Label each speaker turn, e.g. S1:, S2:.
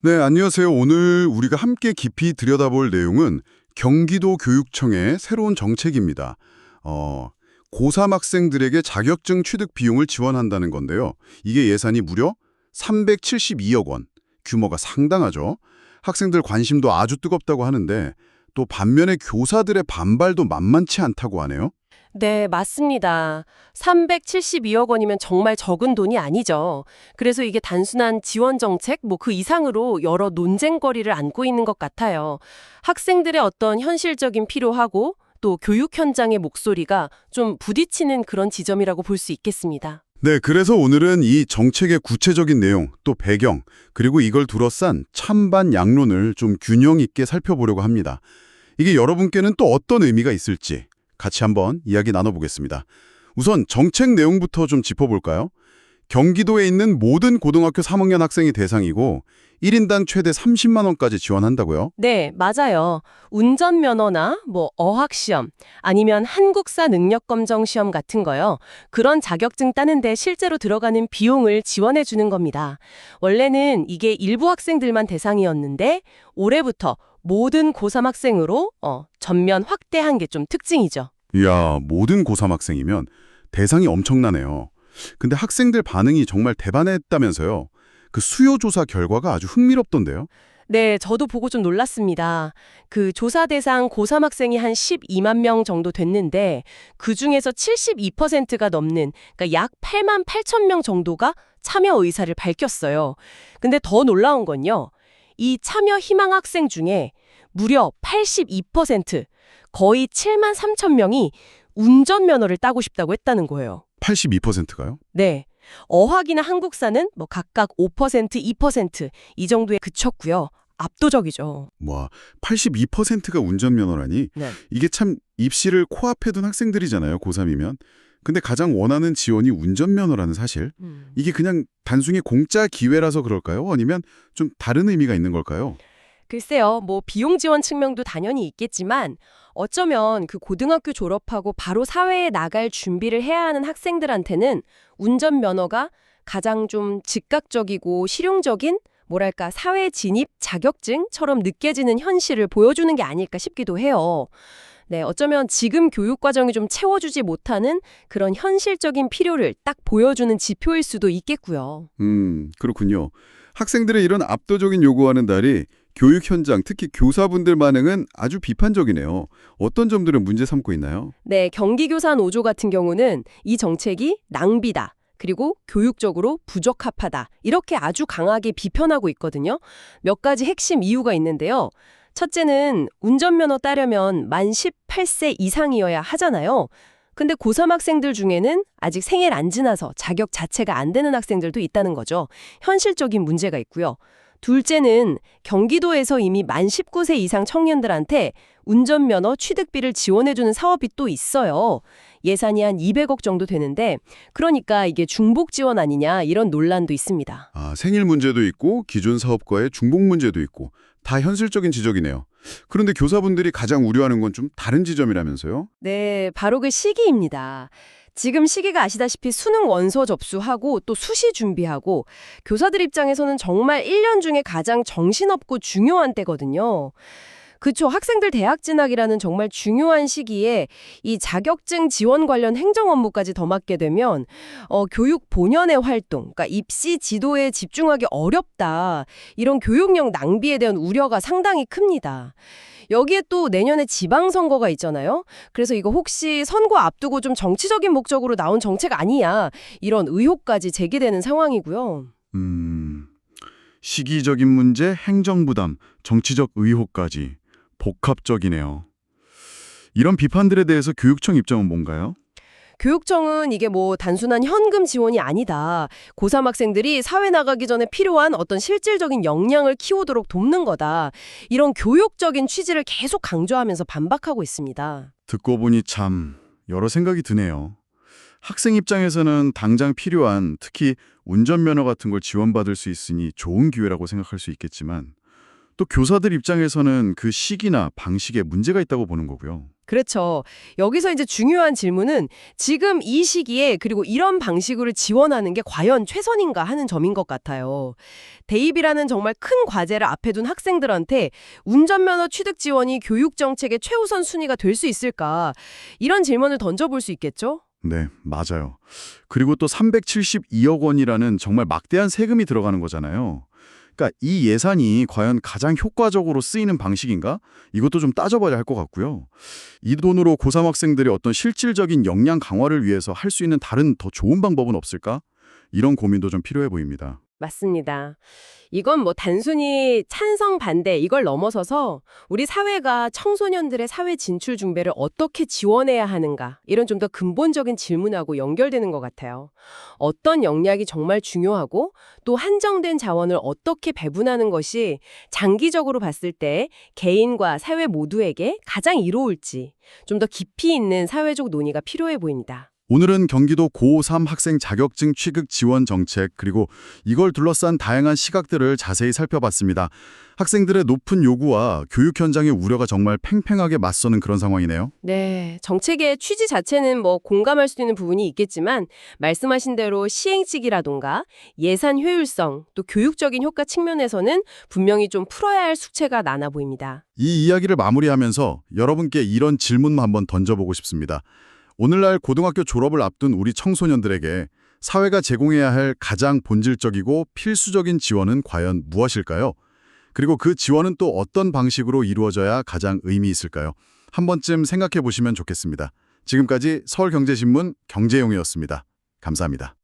S1: 네, 안녕하세요. 오늘 우리가 함께 깊이 들여다볼 내용은 경기도 교육청의 새로운 정책입니다. 어, 고3 학생들에게 자격증 취득 비용을 지원한다는 건데요. 이게 예산이 무려 372억 원. 규모가 상당하죠. 학생들 관심도 아주 뜨겁다고 하는데 또 반면에 교사들의 반발도 만만치 않다고 하네요.
S2: 네, 맞습니다. 372억 원이면 정말 적은 돈이 아니죠. 그래서 이게 단순한 지원 정책 뭐 그 이상으로 여러 논쟁거리를 안고 있는 것 같아요. 학생들의 어떤 현실적인 필요하고 또 교육 현장의 목소리가 좀 부딪히는 그런 지점이라고 볼 수 있겠습니다.
S1: 네, 그래서 오늘은 이 정책의 구체적인 내용, 또 배경, 그리고 이걸 둘러싼 찬반 양론을 좀 균형 있게 살펴보려고 합니다. 이게 여러분께는 또 어떤 의미가 있을지 같이 한번 이야기 나눠보겠습니다. 우선 정책 내용부터 좀 짚어볼까요? 경기도에 있는 모든 고등학교 3학년 학생이 대상이고 1인당 최대 30만 원까지 지원한다고요?
S2: 네, 맞아요. 운전면허나 뭐 어학시험 아니면 한국사 능력검정 시험 같은 거요. 그런 자격증 따는데 실제로 들어가는 비용을 지원해 주는 겁니다. 원래는 이게 일부 학생들만 대상이었는데 올해부터 모든 고3 학생으로 어, 전면 확대한 게 좀 특징이죠.
S1: 이야, 모든 고3 학생이면 대상이 엄청나네요. 근데 학생들 반응이 정말 대반했다면서요. 그 수요 조사 결과가 아주 흥미롭던데요.
S2: 네, 저도 보고 좀 놀랐습니다. 그 조사 대상 고3 학생이 한 12만 명 정도 됐는데 그 중에서 72%가 넘는 그러니까 약 8만 8천 명 정도가 참여 의사를 밝혔어요. 근데 더 놀라운 건요. 이 참여 희망 학생 중에 무려 82% 거의 7만 3천 명이 운전면허를 따고 싶다고 했다는 거예요.
S1: 82%가요?
S2: 네. 어학이나 한국사는 뭐 각각 5%, 2%이 정도에 그쳤고요. 압도적이죠.
S1: 와, 82%가 운전면허라니?
S2: 네.
S1: 이게 참 입시를 코앞에 둔 학생들이잖아요, 고3이면. 근데 가장 원하는 지원이 운전면허라는 사실. 이게 그냥 단순히 공짜 기회라서 그럴까요? 아니면 좀 다른 의미가 있는 걸까요?
S2: 글쎄요, 뭐 비용 지원 측면도 당연히 있겠지만 어쩌면 그 고등학교 졸업하고 바로 사회에 나갈 준비를 해야 하는 학생들한테는 운전면허가 가장 좀 즉각적이고 실용적인 뭐랄까 사회 진입 자격증처럼 느껴지는 현실을 보여주는 게 아닐까 싶기도 해요. 네, 어쩌면 지금 교육 과정이 좀 채워주지 못하는 그런 현실적인 필요를 딱 보여주는 지표일 수도 있겠고요.
S1: 음, 그렇군요. 학생들의 이런 압도적인 요구와는 달리 교육 현장, 특히 교사분들 반응은 아주 비판적이네요. 어떤 점들은 문제 삼고 있나요?
S2: 네, 경기교사 노조 같은 경우는 이 정책이 낭비다. 그리고 교육적으로 부적합하다. 이렇게 아주 강하게 비판하고 있거든요. 몇 가지 핵심 이유가 있는데요. 첫째는 운전면허 따려면 만 18세 이상이어야 하잖아요. 근데 고3 학생들 중에는 아직 생일 안 지나서 자격 자체가 안 되는 학생들도 있다는 거죠. 현실적인 문제가 있고요. 둘째는 경기도에서 이미 만 19세 이상 청년들한테 운전면허 취득비를 지원해주는 사업이 또 있어요. 예산이 한 200억 정도 되는데 그러니까 이게 중복 지원 아니냐 이런 논란도 있습니다.
S1: 아, 생일 문제도 있고 기존 사업과의 중복 문제도 있고 다 현실적인 지적이네요. 그런데 교사분들이 가장 우려하는 건 좀 다른 지점이라면서요?
S2: 네, 바로 그 시기입니다. 지금 시기가 아시다시피 수능 원서 접수하고 또 수시 준비하고 교사들 입장에서는 정말 1년 중에 가장 정신없고 중요한 때거든요. 그쵸. 학생들 대학 진학이라는 정말 중요한 시기에 이 자격증 지원 관련 행정 업무까지 더 맡게 되면 어, 교육 본연의 활동, 그러니까 입시 지도에 집중하기 어렵다. 이런 교육력 낭비에 대한 우려가 상당히 큽니다. 여기에 또 내년에 지방선거가 있잖아요. 그래서 이거 혹시 선거 앞두고 좀 정치적인 목적으로 나온 정책 아니냐 이런 의혹까지 제기되는 상황이고요.
S1: 음, 시기적인 문제, 행정부담, 정치적 의혹까지 복합적이네요. 이런 비판들에 대해서 교육청 입장은 뭔가요?
S2: 교육청은 이게 뭐 단순한 현금 지원이 아니다. 고3 학생들이 사회 나가기 전에 필요한 어떤 실질적인 역량을 키우도록 돕는 거다. 이런 교육적인 취지를 계속 강조하면서 반박하고 있습니다.
S1: 듣고 보니 참 여러 생각이 드네요. 학생 입장에서는 당장 필요한 특히 운전면허 같은 걸 지원받을 수 있으니 좋은 기회라고 생각할 수 있겠지만 또 교사들 입장에서는 그 시기나 방식에 문제가 있다고 보는 거고요.
S2: 그렇죠. 여기서 이제 중요한 질문은 지금 이 시기에 그리고 이런 방식으로 지원하는 게 과연 최선인가 하는 점인 것 같아요. 대입이라는 정말 큰 과제를 앞에 둔 학생들한테 운전면허 취득 지원이 교육 정책의 최우선 순위가 될 수 있을까? 이런 질문을 던져볼 수 있겠죠?
S1: 네, 맞아요. 그리고 또 372억 원이라는 정말 막대한 세금이 들어가는 거잖아요. 그러니까 이 예산이 과연 가장 효과적으로 쓰이는 방식인가? 이것도 좀 따져봐야 할 것 같고요. 이 돈으로 고3 학생들의 어떤 실질적인 역량 강화를 위해서 할 수 있는 다른 더 좋은 방법은 없을까? 이런 고민도 좀 필요해 보입니다.
S2: 맞습니다. 이건 뭐 단순히 찬성 반대 이걸 넘어서서 우리 사회가 청소년들의 사회 진출 준비를 어떻게 지원해야 하는가 이런 좀 더 근본적인 질문하고 연결되는 것 같아요. 어떤 역량이 정말 중요하고 또 한정된 자원을 어떻게 배분하는 것이 장기적으로 봤을 때 개인과 사회 모두에게 가장 이로울지 좀 더 깊이 있는 사회적 논의가 필요해 보입니다.
S1: 오늘은 경기도 고3 학생 자격증 취득 지원 정책 그리고 이걸 둘러싼 다양한 시각들을 자세히 살펴봤습니다. 학생들의 높은 요구와 교육 현장의 우려가 정말 팽팽하게 맞서는 그런 상황이네요.
S2: 네, 정책의 취지 자체는 뭐 공감할 수 있는 부분이 있겠지만 말씀하신 대로 시행착이라던가 예산 효율성 또 교육적인 효과 측면에서는 분명히 좀 풀어야 할 숙제가 많아 보입니다.
S1: 이 이야기를 마무리하면서 여러분께 이런 질문만 한번 던져보고 싶습니다. 오늘날 고등학교 졸업을 앞둔 우리 청소년들에게 사회가 제공해야 할 가장 본질적이고 필수적인 지원은 과연 무엇일까요? 그리고 그 지원은 또 어떤 방식으로 이루어져야 가장 의미 있을까요? 한 번쯤 생각해 보시면 좋겠습니다. 지금까지 서울경제신문 경제용이었습니다. 감사합니다.